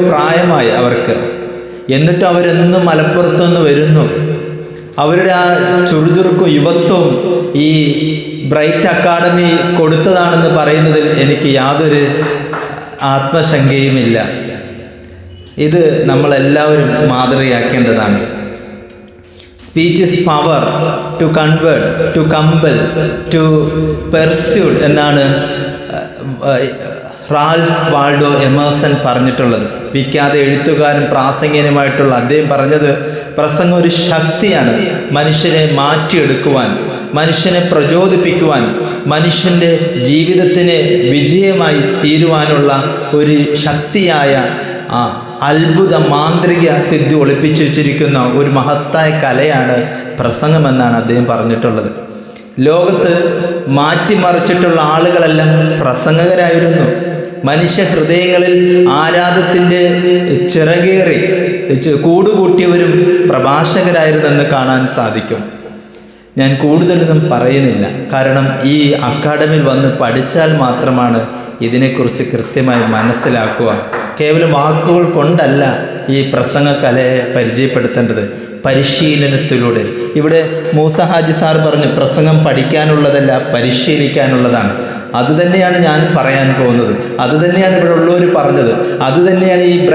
പ്രായമായി അവർക്ക്. എന്നിട്ട് അവരെന്നും മലപ്പുറത്തു നിന്ന് വരുന്നു? അവരുടെ ആ ചുറുചുറുക്കും യുവത്വവും ഈ ബ്രൈറ്റ് അക്കാഡമി കൊടുത്തതാണെന്ന് പറയുന്നതിൽ എനിക്ക് യാതൊരു ആത്മശങ്കയുമില്ല. ഇത് നമ്മളെല്ലാവരും മാതൃകയാക്കേണ്ടതാണ്. Speech is power to convert to compel to persuade എന്നാണ് റാൽഫ് വാൾഡോ എമേഴ്സൺ പറഞ്ഞിട്ടുള്ളത്. വിഖ്യാത എഴുത്തുകാരൻ പ്രാസംഗികനുമായിട്ടുള്ള അദ്ദേഹം പറഞ്ഞത് പ്രസംഗം ഒരു ശക്തിയാണ്. മനുഷ്യനെ മാറ്റിയെടുക്കുവാൻ മനുഷ്യനെ പ്രചോദിപ്പിക്കുവാൻ മനുഷ്യന്റെ ജീവിതത്തിന് വിജയമായി തീരുവാനുള്ള ഒരു ശക്തിയായ അത്ഭുത മാന്ത്രിക സിദ്ധി ഒളിപ്പിച്ചു വച്ചിരിക്കുന്ന ഒരു മഹത്തായ കലയാണ് പ്രസംഗമെന്നാണ് അദ്ദേഹം പറഞ്ഞിട്ടുള്ളത്. ലോകത്ത് മാറ്റിമറിച്ചിട്ടുള്ള ആളുകളെല്ലാം പ്രസംഗകരായിരുന്നു. മനുഷ്യ ഹൃദയങ്ങളിൽ ആരാധത്തിന്റെ ചിറകേറി കൂടുകൂട്ടിയവരും പ്രഭാഷകരായിരുന്നെന്ന് കാണാൻ സാധിക്കും. ഞാൻ കൂടുതലൊന്നും പറയുന്നില്ല. കാരണം ഈ അക്കാഡമിയിൽ വന്ന് പഠിച്ചാൽ മാത്രമാണ് ഇതിനെക്കുറിച്ച് കൃത്യമായി മനസ്സിലാക്കുക. കേവലം വാക്കുകൾ കൊണ്ടല്ല ഈ പ്രസംഗ കലയെ പരിചയപ്പെടുത്തേണ്ടത്. പരിശീലനത്തിലൂടെ. ഇവിടെ മൂസ ഹാജി സാർ പറഞ്ഞു പ്രസംഗം പഠിക്കാനുള്ളതല്ല പരിശീലിക്കാനുള്ളതാണ്. അതുതന്നെയാണ് ഞാൻ പറയാൻ പോകുന്നത്. അതുതന്നെയാണ് ഇവിടെ ഉള്ളവർ പറഞ്ഞത്. അതുതന്നെയാണ് ഈ